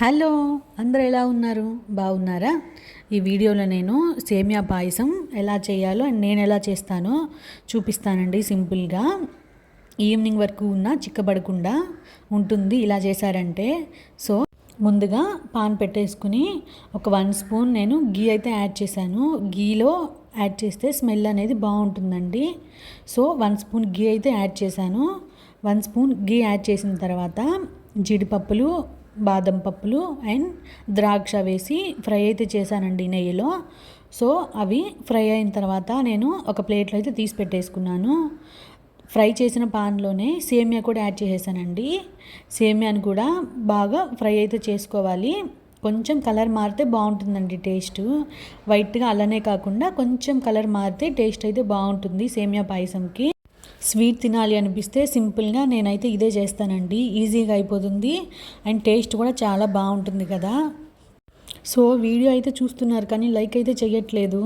Hello అందరు ఎలా ఉన్నారు? బాగున్నారా? ఈ వీడియోలో నేను సేమియా పాయసం ఎలా చేయాలో అండ్ నేను ఎలా చేస్తానో చూపిస్తానండి సింపుల్గా. ఈవినింగ్ వరకు ఉన్న చిక్కబడకుండా ఉంటుంది ఇలా చేశారంటే. సో ముందుగా పాన్ పెట్టేసుకుని ఒక వన్ స్పూన్ నేను గీ అయితే యాడ్ చేశాను. గీలో యాడ్ చేస్తే స్మెల్ అనేది బాగుంటుందండి. సో వన్ స్పూన్ గీ అయితే యాడ్ చేశాను. వన్ స్పూన్ గీ యాడ్ చేసిన తర్వాత జీడిపప్పులు బాదం పప్పులు అండ్ ద్రాక్ష వేసి ఫ్రై అయితే చేశానండి నెయ్యిలో. సో అవి ఫ్రై అయిన తర్వాత నేను ఒక ప్లేట్లో అయితే తీసి పెట్టేసుకున్నాను. ఫ్రై చేసిన పాన్లోనే సేమియా కూడా యాడ్ చేసేసానండి. సేమియాని కూడా బాగా ఫ్రై అయితే చేసుకోవాలి. కొంచెం కలర్ మారితే బాగుంటుందండి టేస్ట్. వైట్గా అలానే కాకుండా కొంచెం కలర్ మారితే టేస్ట్ అయితే బాగుంటుంది సేమియా పాయసంకి. స్వీట్ తినాలి అనిపిస్తే సింపుల్గా నేనైతే ఇదే చేస్తానండి. ఈజీగా అయిపోతుంది. అండ్ టేస్ట్ కూడా చాలా బాగుంటుంది కదా. సో వీడియో అయితే చూస్తున్నారు కానీ లైక్ అయితే చేయట్లేదు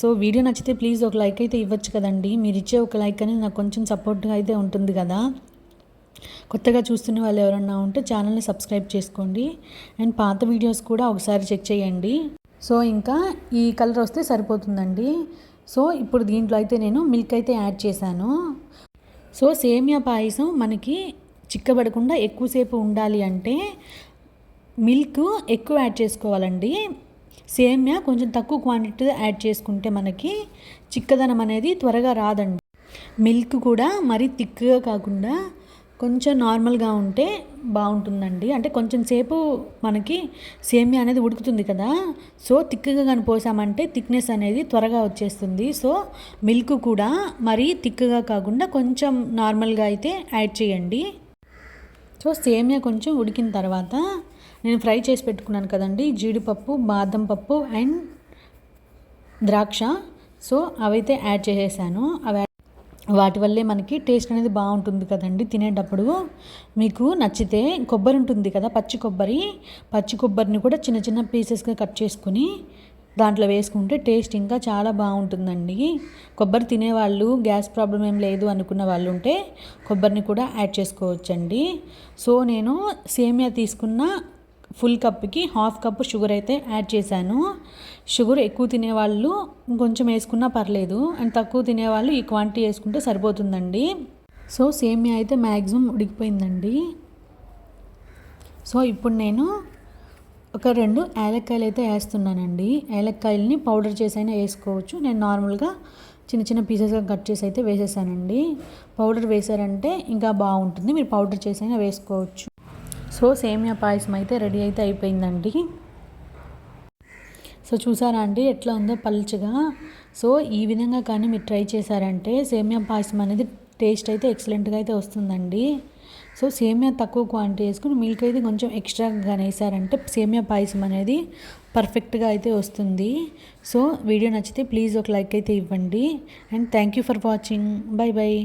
సో వీడియో నచ్చితే ప్లీజ్ ఒక లైక్ అయితే ఇవ్వచ్చు కదండి. మీరు ఇచ్చే ఒక లైక్ అనేది నాకు కొంచెం సపోర్ట్గా అయితే ఉంటుంది కదా. కొత్తగా చూస్తున్న వాళ్ళు ఎవరన్నా ఉంటే ఛానల్ని సబ్స్క్రైబ్ చేసుకోండి. అండ్ పాత వీడియోస్ కూడా ఒకసారి చెక్ చేయండి. సో ఇంకా ఈ కలర్ వస్తే సరిపోతుందండి. సో ఇప్పుడు దీంట్లో అయితే నేను మిల్క్ అయితే యాడ్ చేశాను. సో సేమియా పాయసం మనకి చిక్కబడకుండా ఎక్కువసేపు ఉండాలి అంటే మిల్క్ ఎక్కువ యాడ్ చేసుకోవాలండి. సేమియా కొంచెం తక్కువ క్వాంటిటీ యాడ్ చేసుకుంటే మనకి చిక్కదనం అనేది త్వరగా రాదండి. మిల్క్ కూడా మరీ థిక్గా కాకుండా కొంచెం నార్మల్గా ఉంటే బాగుంటుందండి. అంటే కొంచెం సేపు మనకి సేమియా అనేది ఉడుకుతుంది కదా సో థిక్గా కానీ పోసామంటే థిక్నెస్ అనేది త్వరగా వచ్చేస్తుంది. సో మిల్క్ కూడా మరీ థిక్గా కాకుండా కొంచెం నార్మల్గా అయితే యాడ్ చేయండి. సో సేమియా కొంచెం ఉడికిన తర్వాత నేను ఫ్రై చేసి పెట్టుకున్నాను కదండి జీడిపప్పు బాదం పప్పు అండ్ ద్రాక్ష. సో అవైతే యాడ్ చేసేసాను. అవి వాటి వల్లే మనకి టేస్ట్ అనేది బాగుంటుంది కదండి. తినేటప్పుడు మీకు నచ్చితే కొబ్బరి ఉంటుంది కదా పచ్చి కొబ్బరి. పచ్చి కొబ్బరిని కూడా చిన్న చిన్న పీసెస్గా కట్ చేసుకుని దాంట్లో వేసుకుంటే టేస్ట్ ఇంకా చాలా బాగుంటుందండి. కొబ్బరి తినేవాళ్ళు గ్యాస్ ప్రాబ్లం ఏం లేదు అనుకున్న వాళ్ళు ఉంటే కొబ్బరిని కూడా యాడ్ చేసుకోవచ్చండి. సో నేను సేమియా తీసుకున్న ఫుల్ కప్కి హాఫ్ కప్ షుగర్ అయితే యాడ్ చేశాను. షుగర్ ఎక్కువ తినేవాళ్ళు ఇంకొంచెం వేసుకున్నా పర్లేదు. అండ్ తక్కువ తినేవాళ్ళు ఈ క్వాంటిటీ వేసుకుంటే సరిపోతుందండి. సో సేమియా అయితే మ్యాక్సిమం ఉడికిపోయిందండి. సో ఇప్పుడు నేను ఒక రెండు ఏలక్కాయలు అయితే వేస్తున్నానండి. ఏలక్కాయలని పౌడర్ చేసైనా వేసుకోవచ్చు. నేను నార్మల్గా చిన్న చిన్న పీసెస్గా కట్ చేసి అయితే వేసేసానండి. పౌడర్ వేసారంటే ఇంకా బాగుంటుంది. మీరు పౌడర్ చేసైనా వేసుకోవచ్చు. సో సేమియా పాయసం అయితే రెడీ అయితే అయిపోయిందండి. సో చూసారా అండి ఎట్లా ఉందో పల్చగా. సో ఈ విధంగా కానీ మీరు ట్రై చేశారంటే సేమియా పాయసం అనేది టేస్ట్ అయితే ఎక్సలెంట్గా అయితే వస్తుందండి. సో సేమియా తక్కువ క్వాంటిటీ వేసుకుని మిల్క్ అయితే కొంచెం ఎక్స్ట్రాగా వేసారంటే సేమియా పాయసం అనేది పర్ఫెక్ట్గా అయితే వస్తుంది. సో వీడియో నచ్చితే ప్లీజ్ ఒక లైక్ అయితే ఇవ్వండి. And thank you for watching. Bye bye